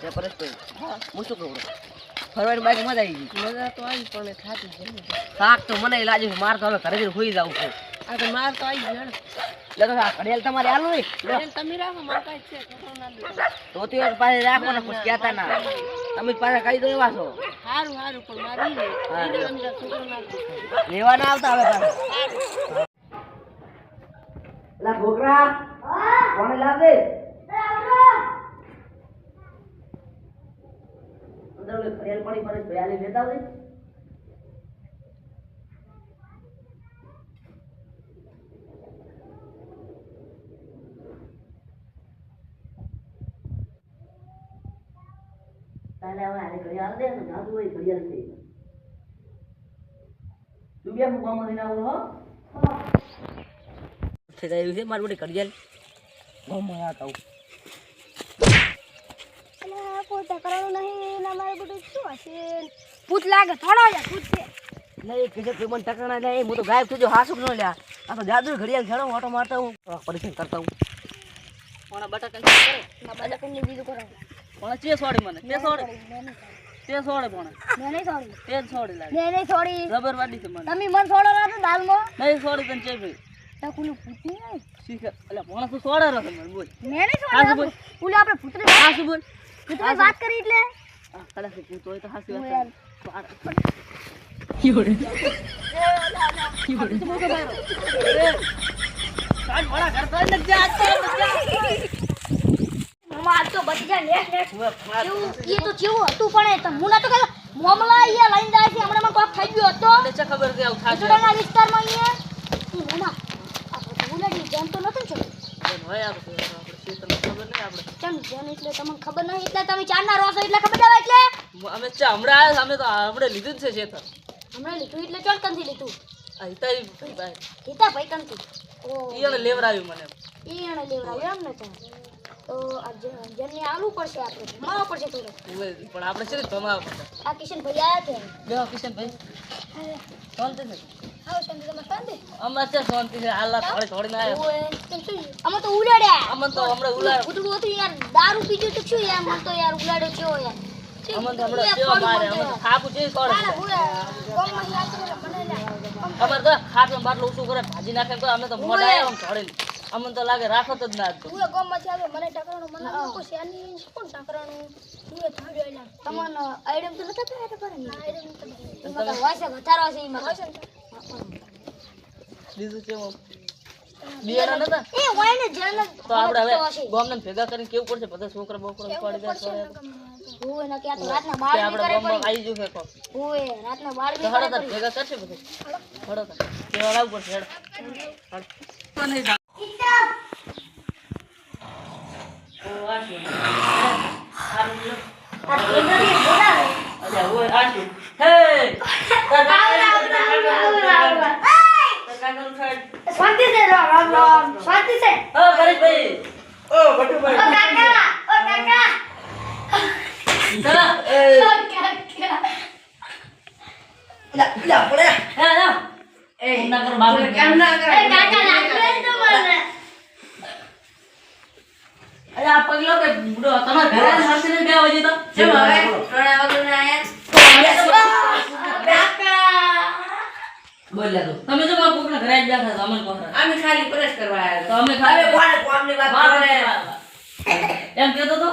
તે પરેશભાઈ હું. શું કહું ફરવાની બાઈક મજા આવી ગઈ. મજા તો આવી પણ થાકી ને. થાક તો મને લાગે છે માર તો હવે ઘરે જઈને હોઈ જાવ છું. આ તો માર તો આવી ગયો ને. તો આ ઘડિયાળ તમારે આલું નહીં લો. તમે રાખો માર પાસે છે ના તો તે પાસે રાખો ને પછી કહેતા ના. તમે પાછા કહી દો એવા છો. સારું હારું પણ મારી હા. લેવા ના આવતા હવે છોકરા કોને લાવ ઓલી ઘડિયાળ પડી પડે ભયાલી લેતા આવજે તારે હવે આને ઘડિયાળ દે ને જાદુ હોય ઘડિયાળ છે તું બે હું ગામમાં લઈને આવું હો? છે, મારી બધી ઘડિયાળ. ગામમાં આવતા હું ભૂત લાગે થોડો જ ભૂત છે. નહીં કે છે મને ટકણા નહીં હું તો ગાયબ થઈ જાઉં હાસુક ન લ્યા. આ તો જાદુ ઘડિયાળ ખેડો ઓટો મારતા હું. પરેશાન કરતા હું. પણ બટાકા કરે. બાબા કોઈને બીજું કરો. પણ ચે સોડી મને તે સોડી તે સોડે પણ. મેં નહીં છોડી. તે જ સોડી લાગે. મેં નહીં વાડી છે મને. તમે મન સોડો ના તો દાલમાં? નહીં સોડી તને ચે ભાઈ તો કુલું નહીં આવે એટલે પણ સોડે રહ્યો મને બોલ. મેં નહીં હાસુ બોલ. ઓલે આપણે ભૂતની હાસુ બોલ. ભૂતની વાત કરી એટલે. કદાચ તું તો હોય તો હાસી હું વાત આજ તો બચી જાય નેટ એ તો કેવું હતું પણ તો હું નતો કહેતો. મામલા અહીંયા લઈને જાય છે. હમણાં કોક થઈ ગયો હતો. ખબર કે આવું થાશે. ઉતરાના વિસ્તારમાં અહીંયા. ઈ મામા આપણે તો ઉલાડી જેમ તો નથી ને હોય આપણે આપણે શેતરને ખબર નહીં આપણે. ચમ જેમ એટલે તમને ખબર તમે ચારના રોસો એટલે ખબર દેવા એટલે? અમે ચા હમણાં આવ્યા અમે તો હમણાં લીધું જ છે શેતર. હમણાં લીધું એટલે ચોલ કંથી લીધું. હિતા ભાઈ કીધા ભાઈ કંથી ઓ. ઈ એને લેવડાવ્યું મને. ઈ લેવરાવ્યું એમ ને તો. તો આ જે- પડશે આપણે ભમાવવા પડશે થોડું. પણ આપણે છે ને ભમાવા પડે આ કિશન ભાઈ આવ્યા છે કિશન ભાઈ ચાલતે છે અમારે છે શાંતિ છે હાલા થોડી થોડી ના આવ્યા ઓએ કેમ શું અમે તો ઉલાડ્યા. અમન તો હમણાં ઉલાડ ઉતરું હતું યાર દારૂ પીધું તો શું યાર? મને તો યાર ઉલાડ્યો કેવો યાર? અમન તો હમણાં કેવા મારે અમે તો ખાપું છે છોડે ના, ના, ઉલા, ગામમાં યાદ કરે, મને લ્યા. અમારે તો ખાટલો બાટલો ઊંચું કરે ભાજી નાખે તો અમે તો મોઢા આવ્યા આમ છોડેલી અમને તો લાગે રાખો તો જ ના જ તો ઉલા ગામમાંથી આવે, મને ટકરાણું, મને લોકો શેની કોણ ટકરાણું? ઉએ થાળ્યો એલા. તમને આઈડમ તો નતા ને? તો વાસે વધારો છે એમાં. બીજું એ ને તો આપણે હવે ભેગા કરીને કેવું પડશે? બધા છોકરા બોકરા ઉપાડી જાય ને તો? રાતના કરે ગામમાં આવી. રાતના કરે ભેગા કરશે બધું? પડશે હેડ. તો નહીં જા- ઓ, આ શું? સારું લ્યો. આ કેન્દ્રીય બોલાવે. અલ્યા, ઓય, આ શું? હે! તાર કાકાનું તાર કાકાનું સાઈડ. શાંતિ છે રામ રામ રામ શાંતિ છે ઓ, પરેશભાઈ. ઓ, ભટ્ટુભાઈ. ઓ કાકા ઓ કાકા ચાલો, એ. ઓ કાકા લા, લા, પડે. હે, લા. એમ ના કરો, બાપરે. એ કાકા લાગે તો મને અરે આ પગલો કે બુડો તમારા ઘરે જ હશે ને બે વાગે તો કેમ હવે? બોલ તો તમે જો મારા કોકના ઘરે અમે ખાલી પ્રસ કરવા આવ્યા તો અમે ખાલી કોણ કોમની. એમ કહેતો તો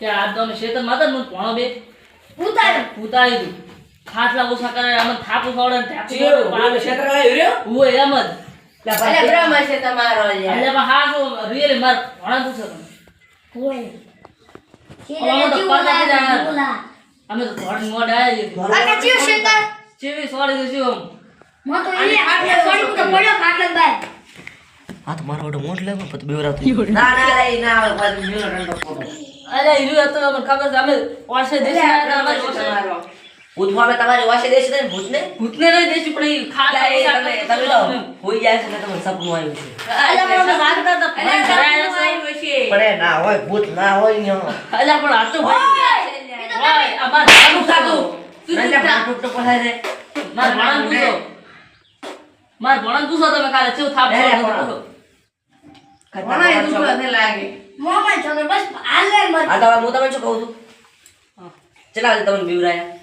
કે આ તો શેતર માતા નું પોણો ભણો બે. ઉતાર ઉતારી દીધું ખાટલા ઓછા કરે અમને થાપુ ને ક્ષેત્ર આવ્યું રહ્યો? એમ જ. બ્રહ્મ છે તમારો એટલે પણ હા રિયલી માર ભણા પૂછો તમે. અમે તો મોડ આવી શેતર. ચેવી સોડી દઈશું મો તો ઈ આટલે સોડી તો પડ્યો ખાટલે બાય. હાથ મારો મોટ લેવો પછી બેવરાતું ના ના ના આવે પાછું. અરે ઈરુ હતો મને ખબર છે અમે ઓરસે દેશ ના અમારે. ભૂતમાં અમે તમારી વાસે દેશ ને ભૂતને? ભૂતને નહીં દેશું પણ ઈ ખાતા એ તમે- તમે. તો હોઈ જાય છે તમને સપનું આવ્યું છે. અલે મને અમે તો પણ આવ્યા છે. પણ ના હોય ભૂત ના હોય ને અલે પણ આ તો ભાઈ હોય, આ માર ભાણું ખાધું. નહીંતર ભાટું તો પસાય છે. માર ભાણાને પૂછો માર ભાણાને પૂછો તમે કાલે શું થાપ પડ્યો પણ. પૂછો. ભણાય લાગે. મોમાં છો બસ હાલે આ તો હું તમને શું કહું છું? ચલા આજે તમને બીવરાયા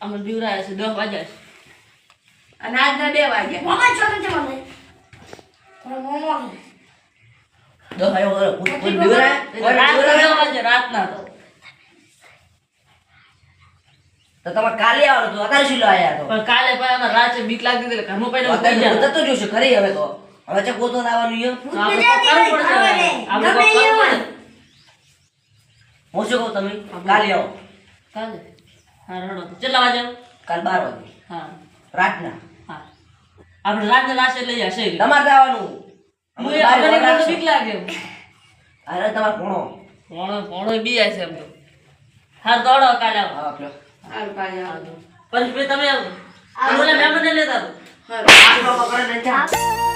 અમે બીવરાયા છે દસ વાગ્યા છે. અને આજના બે વાગ્યા. મોમાં છોકરા છે મને મોમાં દસ વાગ્યા કોઈ બીવરાયા રાતના તો. કાલે આવવાનું તો અત્યારે શું લાયા તો? પણ કાલે અમે રાતે બીક લાગતી હતી ઘરમાં તો જોશે ખરી હવે તો. હવે છે ગોતો લાવવાનું યો. તો. હું શું કહું તમે? કાલે આવો. કાલે? હા રડો તો. કેટલા વાગે? કાલ બાર વાગે. હા. રાતના. હા. આપણે રાતના લાશે લઈ જશે. તમારે આવવાનું હું તો બીક લાગે. અરે તમારે કોણો કોણો કોણો બી આવે છે એમ. તો હા દોડો કાલે આવો. હા પેલો હારું કાલે આવો. પછી ભાઈ તમે આવો. મને ઓલા મહેમાનને લેતા આવો. હારું આટલો કરે ને ત્યાં.